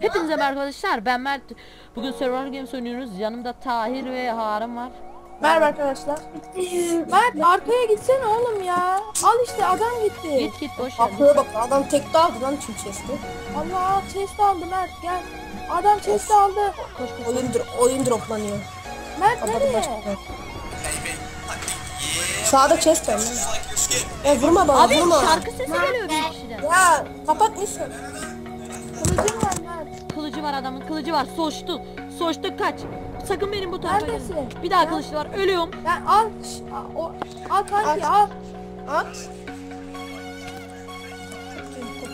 Hepinize merhaba arkadaşlar. Ben Mert. Bugün Survivor Games oynuyoruz. Yanımda Tahir ve Harun var. Merhaba arkadaşlar. Mert arkaya gitsene oğlum ya. Al işte adam gitti. Git git boş ver. Arkaya bak adam tekte aldı lan tüm chest'i. Allah chest aldı Mert gel. Adam chest aldı. Koş koş. Oyun, dro- oyun droplanıyor. Mert Adam nereye? Sağda chest var. Ya vurma bana Abi vurma. şarkı sesi geliyor bir kişiden. Ya kapat Nisa. Kılıcım var. Kılıcı var adamın. Kılıcı var. Soğuştu. Soğuştu kaç. Sakın benim bu tarafa Neredesin? gelme. Bir daha Ya. kılıçlı var. Ölüyorum. Ben al. şş, al, o, al kanki al. At.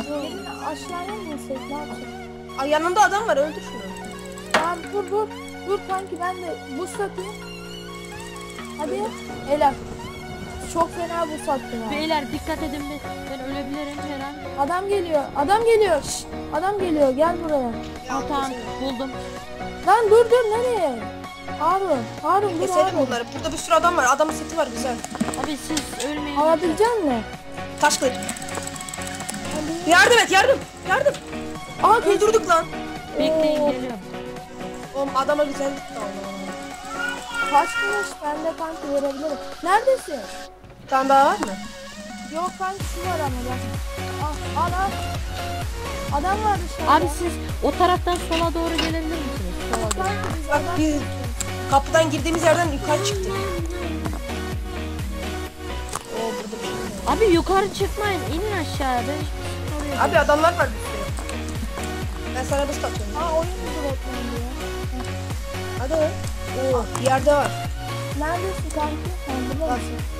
Gelin aşağıya mı insek ne yapacağız? Ay yanında adam var öldür şunu. Tamam dur dur. Dur kanki ben de buz satayım. Hadi helal. Çok fena buz sattın ha. Beyler dikkat edin. be. Ben ölebilirim her an. Adam geliyor. Adam geliyor. Şş, adam geliyor. Gel buraya. Ha, tamam buldum. Lan dur dur nereye? Harun. Harun dur Keselim Harun. bunları. Burada bir sürü adam var. Adamın seti var güzel. Abi siz ölmeyin. Alabilecek misin? Taş kılıç. Yardım et yardım. Yardım. Aa. Öldürdük lan. Bekleyin Oo. geliyorum. Oğlum adama güzel gitti. Kaç kuruş ben de kanki verebilirim. Neredesin? Bir tane daha var mı? Yok kanki şu var ama bak. Al al al. Adam var dışarıda. Abi siz o taraftan sola doğru gelebilir misiniz? Sola doğru. Bak biz kapıdan girdiğimiz yerden yukarı çıktık. Oo burada bir şey var. Abi yukarı çıkmayın. inin aşağıya. Ben hiçbir şey Abi adamlar var bir sürü. Ben sana buz atıyorum. Aa oyun droplandı ya. Hadi. Oo bir yerde var. Neredesin kanki? Sen burada mısın?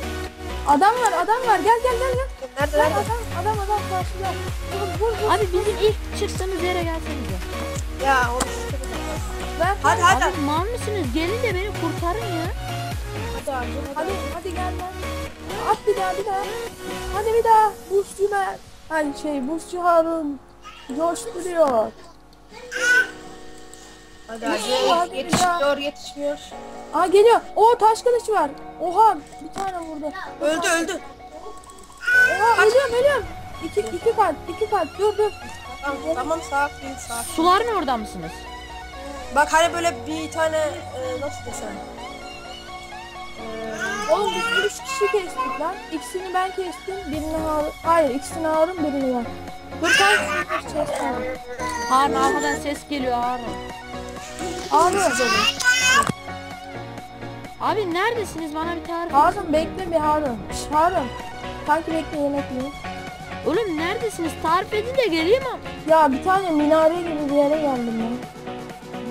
Adam var adam var gel gel gel gel. Nerede nerede? adam adam adam karşıda. Vur vur vur. Abi bizim ilk çıktığımız yere gelsenize. Ya sıkıntı Ver, Hadi hadi. Abi mal mısınız? Gelin de beni kurtarın ya. Hadi abi. Hadi hadi gel lan. At bir daha bir daha. Hadi bir daha. Buzcu Mer. Hani şey Buzcu Harun. Coşturuyor. Hadi Hadi bir Yetişmiyor. Aa geliyor. O taş kılıç var. Oha bir tane vurdu. Öldü öldü. Oha ölüyorum ölüyorum. İki, iki kalp iki kalp dur dur. Tamam, tamam sakin sakin. Suların orada mısınız? Bak hani böyle bir tane e, nasıl desem. Oğlum biz üç kişi kestik lan. İkisini ben kestim. Birini Harun. Hayır ikisini Harun birini ben. Dur kanka. Ses var. Harun arkadan ses geliyor Harun. Harun. Abi neredesiniz? Bana bir tarif. Harun bekle bir Harun. Şş, Harun. Kanki bekle yemek yiyin. Oğlum neredesiniz? Tarif edin de geleyim ama. Ya bir tane minare gibi bir yere geldim ben.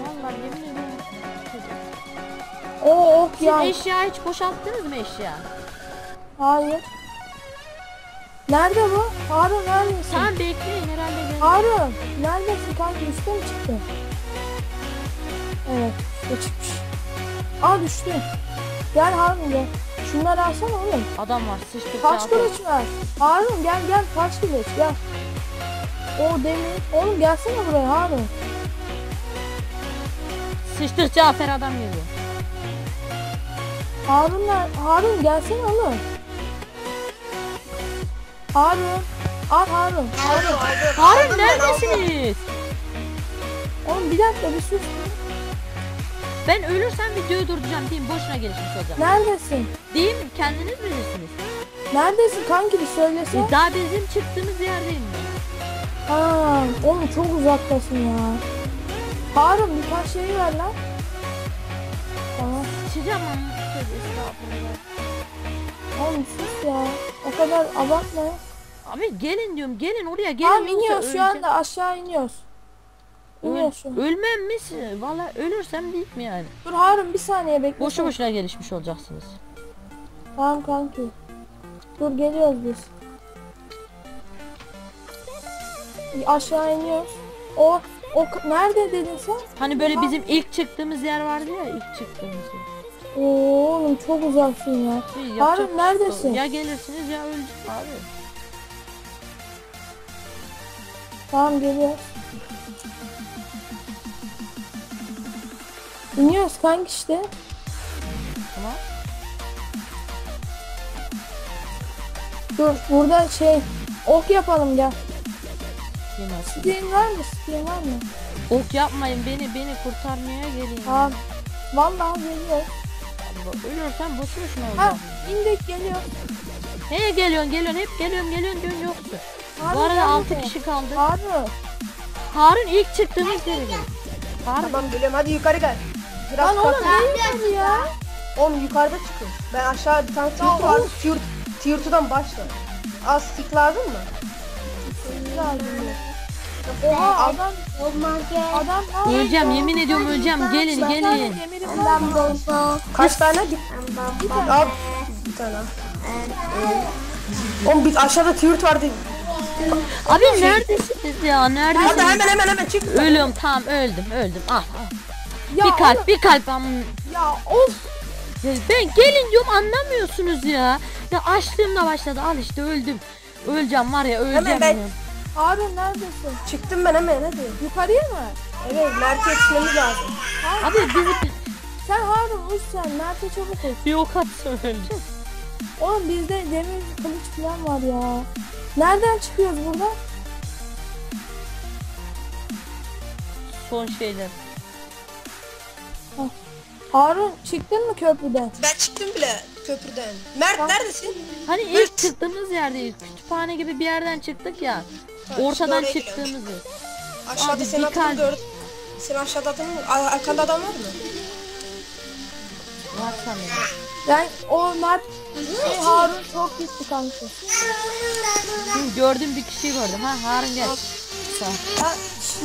Vallahi yemin ediyorum. Oo oh Siz ya. eşya hiç boşalttınız mı eşya? Hayır. Nerede bu? Harun neredesin? Tamam bekleyin herhalde. Harun neredesin kanki üstte mi çıktı? Evet çıkmış. Aa düştü. Gel Harun gel. Şunları alsana oğlum. Adam var sıçtık. Kaç kılıç var? Harun gel gel kaç kılıç gel. O demir. Oğlum gelsene buraya Harun. Sıçtık Cafer adam geliyor. Harun Harun gelsene oğlum. Harun. Al Harun. Harun aldım. neredesiniz? Oğlum bir dakika bir sus. Ben ölürsem videoyu durduracağım diyeyim boşuna gelişmiş olacağım. Neredesin? Diyeyim kendiniz bilirsiniz. Neredesin kanki bir söylesene. E, daha bizim çıktığımız yerdeyim ben. Ha, oğlum çok uzaktasın ya. Harun birkaç şey ver lan. Tamam. Sıçacağım ama. Tövbe estağfurullah. Oğlum sus ya. O kadar abartma. Abi gelin diyorum gelin oraya gelin. Tamam yoksa iniyoruz şu öleceğim. anda aşağı iniyoruz. Öl, İniyoruz şu an. ölmem mi? Valla ölürsem değil mi yani? Dur Harun bir saniye bekle. Boşu boşuna gelişmiş olacaksınız. Tamam kanki. Dur geliyoruz biz. Aşağı iniyoruz. O o nerede dedin sen? Hani böyle bizim ilk çıktığımız yer vardı ya ilk çıktığımız yer. Oo, oğlum çok uzaksın ya. Bir Harun şey neredesin? Ya gelirsiniz ya öleceğim abi. Tamam geliyoruz. İniyoruz kanki işte. Tamam. Dur burada şey ok yapalım gel. Yemez. Steam var mı? Steam var mı? Ok yapmayın beni beni kurtarmaya gelin. Tamam. Vallahi geliyor. Ölürsen boşu boşuna Ha olacak. indik geliyor. He geliyorsun geliyorsun hep geliyorum geliyorsun diyorsun yoksun. Harun Bu arada 6 nerede? kişi kaldı. Harun. Harun ilk çıktığımız yere gel. Harun Tamam geliyorum hadi yukarı gel. Biraz Lan oğlum ne yukarı ya? Oğlum yukarıda çıkın. Ben aşağı bir tane tiyurtu var. oğlum. Tiyurt, tiyurtudan başla. Az stick lazım mı? Oha adam adam öleceğim yemin ediyorum öleceğim gelin Ben gelin. tane var. Kaç tane? Al. Bir tane al. Oğlum bir aşağıda tiyurt vardı. Abi neredesiniz ya Hadi neredesiniz? hemen hemen hemen çık. Ölüyorum tamam öldüm öldüm ah, ah. Ya bir kalp oğlum, bir kalp Ya of. Ya ben gelin diyorum anlamıyorsunuz ya. Ya açlığımla başladı al işte öldüm. Öleceğim var ya öleceğim. Hemen ben-. Harun neredesin? Çıktım ben hemen hadi. Yukarıya mı? Evet Mert'e yetişmemiz lazım. Abi bizi Sen Harun uç sen. Mert'e çabuk uç. bir ok atsa öleceğim. Oğlum bizde demir kılıç falan var ya. Nereden çıkıyoruz burada? Son şeyler. Harun çıktın mı köprüden? Ben çıktım bile köprüden. Mert neredesin? Hani ilk çıktığımız yerdeyiz. Kütüphane gibi bir yerden çıktık ya. Ortadan oraya çıktığımız yer. Aşağıda Abi, adını kalp. gördüm. Senin aşağıda Ar- arkanda adam var mı? Var sanırım. Ben o Mert şey, Harun çok gitti kanka. Gördüm bir kişiyi gördüm. Ha Harun gel. Sağ. Ya,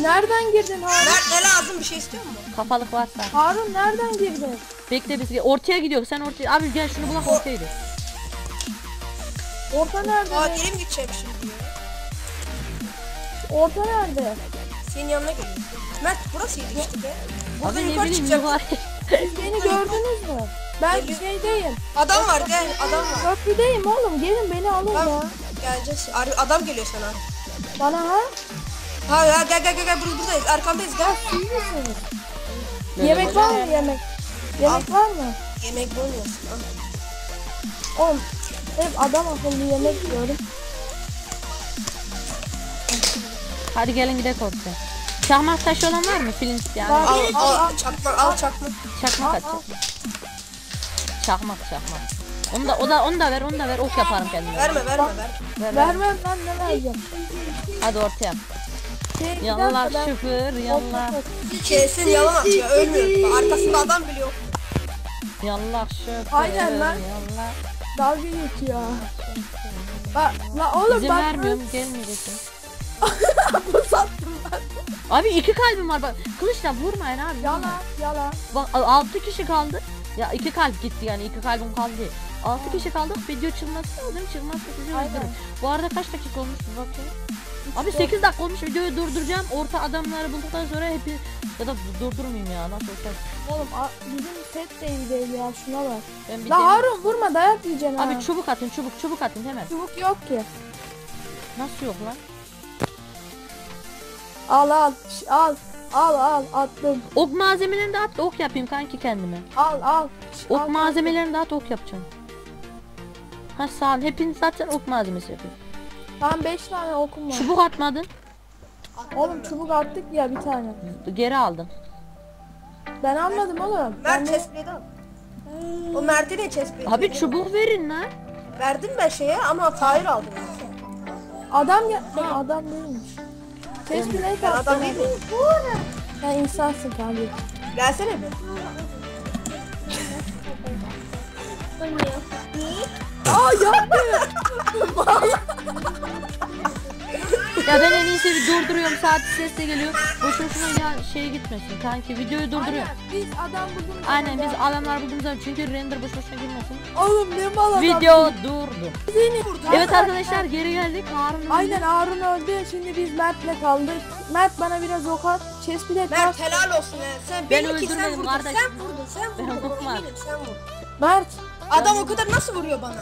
nereden girdin Harun? Mert ne lazım bir şey istiyor mu? Kafalık varsa. Harun nereden girdin? Bekle biz ortaya gidiyor. Sen ortaya. Abi gel şunu bulak ortaya gidiyor. Orta nerede? Aa mi gideceğim şimdi? Orta nerede? Senin yanına geliyorum. Mert burasıydı işte be. Abi Buradan ne yukarı bileyim çıkacağım. yukarı. Siz beni gördünüz mü? Ben şeydeyim. Adam var gel adam var. Köprüdeyim oğlum. Gelin beni alın ya. Tamam. Geleceğiz. Ar- adam geliyor sana. Bana ha? Ha ya gel gel gel gel Bur- buradayız arkandayız gel. Siz misiniz? Yemek var mı yemek? Yemek var mı? Yemek bulmuyorsun. ha. Oğlum hep adam akıllı yemek yiyorum. Hadi gelin gidelim ortaya. Çakmak taşı olan var mı? Film yani. Var. Al Al, al al. çakmak al çakmak. Çakmak at. Al, al. Çakmak çakmak. Onu da o da onu da ver onu da ver ok yaparım kendime. Verme verme ver. Ver, ver. Vermem lan ne vereceğim. Hadi ortaya. Ben- şoför yallah. Kesin yalan atıyor ölmüyor. Arkasında adam bile yok. Yallah şoför. Aynen lan. Yallah. Dalga geçiyor. Bak la oğlum İzin bak. vermiyorum gelmeyeceksin. Bu sattım ben. Abi iki kalbim var bak. Kılıçla vurmayın abi. Yalan yalan. Bak altı kişi kaldı. Ya iki kalp gitti yani iki kalbim kaldı. Altı kişi kaldık video lazım çıkmazsa sizi Aynen. öldürürüm. Bu arada kaç dakika olmuş bir bakayım. Abi İşte- 8 dakika olmuş videoyu durduracağım. Orta adamları bulduktan sonra hepi ya da durdurmayayım ya nasıl olsa. Oğlum a- bizim set de iyi değil ya şuna bak. Ben bir La Harun vurma dayak yiyeceksin ha. Abi çubuk atın çubuk çubuk atın hemen. Çubuk yok ki. Nasıl yok lan? Al al şş, al. Al al attım. Ok malzemelerini de at ok yapayım kanki kendime. Al al. Şş, Ok al. malzemelerini de at ok yapacağım. Ha sağ ol. Hepiniz zaten ok malzemesi yapıyor. Tamam 5 tane okum var. Çubuk atmadın. Oğlum çubuk attık ya bir tane. Geri aldın. Ben almadım oğlum. Ben Mert de... chestplate'i al. O Mert'e de chestplate. Abi çubuk verin lan. Verdim ben şeye ama Tahir aldı. Adam ya ha, adam değilmiş. Ne Ben adam değil miyim? Sen insansın kardeşim. Gelsene bir. Aa yapma. Ya ben en iyisi bir durduruyorum. Saat ses de geliyor. Boşu boşuna ya şey gitmesin. Kanki videoyu durduruyor. Biz adam bulduk. Aynen biz adamlar bulduğumuz zaman çünkü render boş boşuna girmesin. Oğlum ne mal adam. Video durdu. Seni Evet arkadaşlar geri geldik. Harun Aynen Harun öldü. Şimdi biz Mert'le kaldık. Mert bana biraz ok at. Chest bilet. Mert helal olsun ya. Sen Ben belli ki sen vurdun. kardeş. Sen vurdun. Sen Ben vurdun. vurmadım. Eminim sen vurdun. Mert. Adam o kadar nasıl vuruyor bana?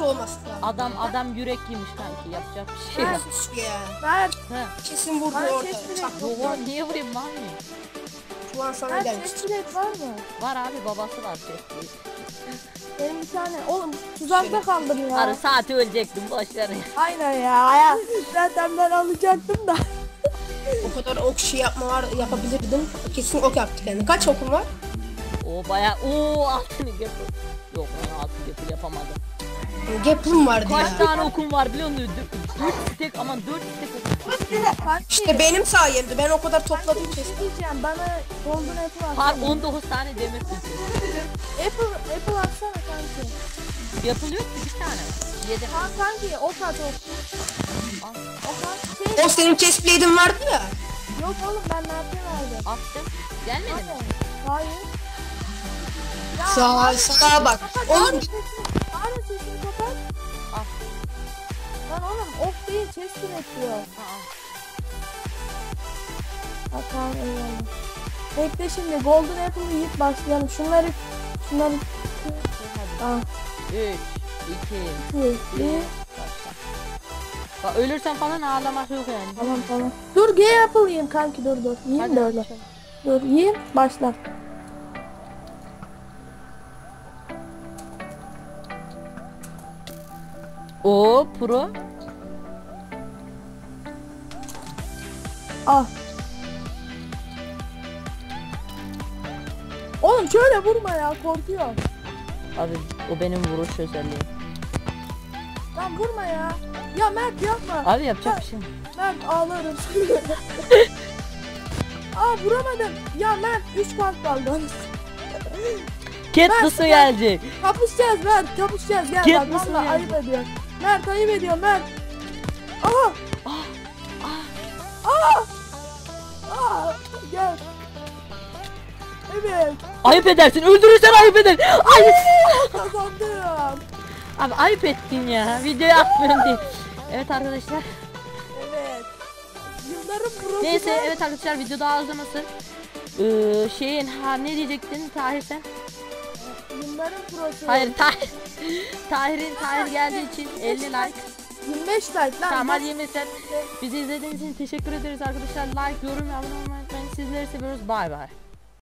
Olmaz. ya. Adam adam yürek yemiş kanki yapacak bir şey yok. Ya. He. Kesin vurdu Bana orada. Çak. yok. Oha niye vurayım lan mı? Şu an sana gelmiş. bilet var mı? Var abi babası var sesli. Benim bir tane. Oğlum tuzakta kaldım ya. Arı saati ölecektim boş ver. Aynen ya. ya. Zaten ben alacaktım da. O kadar ok şey yapma var yapabilirdim. Kesin ok yaptık yani. Kaç okum var? O baya o altını yapı. Yok lan altını yapı yapamadım. Gap'ım vardı Kaç ya. tane okum var biliyor musun? 4 stek aman 4 stek okum var. İşte benim sayemde. Ben o kadar topladım kesin. şey diyeceğim. Bana golden apple Har atsana. 19 tane demir tutuyor. Apple, apple atsana kanki. Yapılıyor ki bir tane var. 7 Ha kanki ok at ok. Ok at. Şey, O senin chestplate'in vardı ya. yok oğlum ben ne yapayım aldım. attım. Gelmedi mi? Hayır. Ya, Sağ, abi, sağa bak. Oğlum Ok değil chest üretiyor. Ha, al. Ha tamam eyvallah. Bekle şimdi golden apple'ı yiyip başlayalım. Şunları şunları ah 3 2 bir, bir. Başla. Bak ölürsen falan ağlamak yok yani. Tamam tamam. Dur G apple yiyeyim kanki dur dur. Yiyeyim Hadi de öyle. çabuk. Dur yiyeyim başla. O pro. Ah. Oğlum şöyle vurma ya korkuyor. Abi o benim vuruş özelliğim. Lan vurma ya. Ya Mert yapma. Abi yapacak bir şey. Mert ağlarım. Aa vuramadım. Ya Mert 3 kalp kaldı. Cat su gelecek. Kapışacağız Mert kapışacağız gel Git bak valla ayıp ediyor. Mert ayıp ediyor Mert. Aha. Aa. Aa. Gel. Evet. Ayıp edersin. Öldürürsen ayıp eder. Ayıp. Kazandım. Abi ayıp ettin ya. Videoyu atmıyorum diye. Evet arkadaşlar. Evet. Yılların prosu. Neyse evet arkadaşlar video daha uzamasın. Ee, şeyin ha ne diyecektin Tahir sen? Yılların prosu. Hayır Tahir. Tahir'in Tahir geldiği için 50 like. 25 like lan. Tamam hadi Bak- 20 sen. Bizi izlediğiniz için teşekkür ederiz arkadaşlar. Like, yorum ve abone olmayı unutmayın. Sizleri seviyoruz. Bay bay.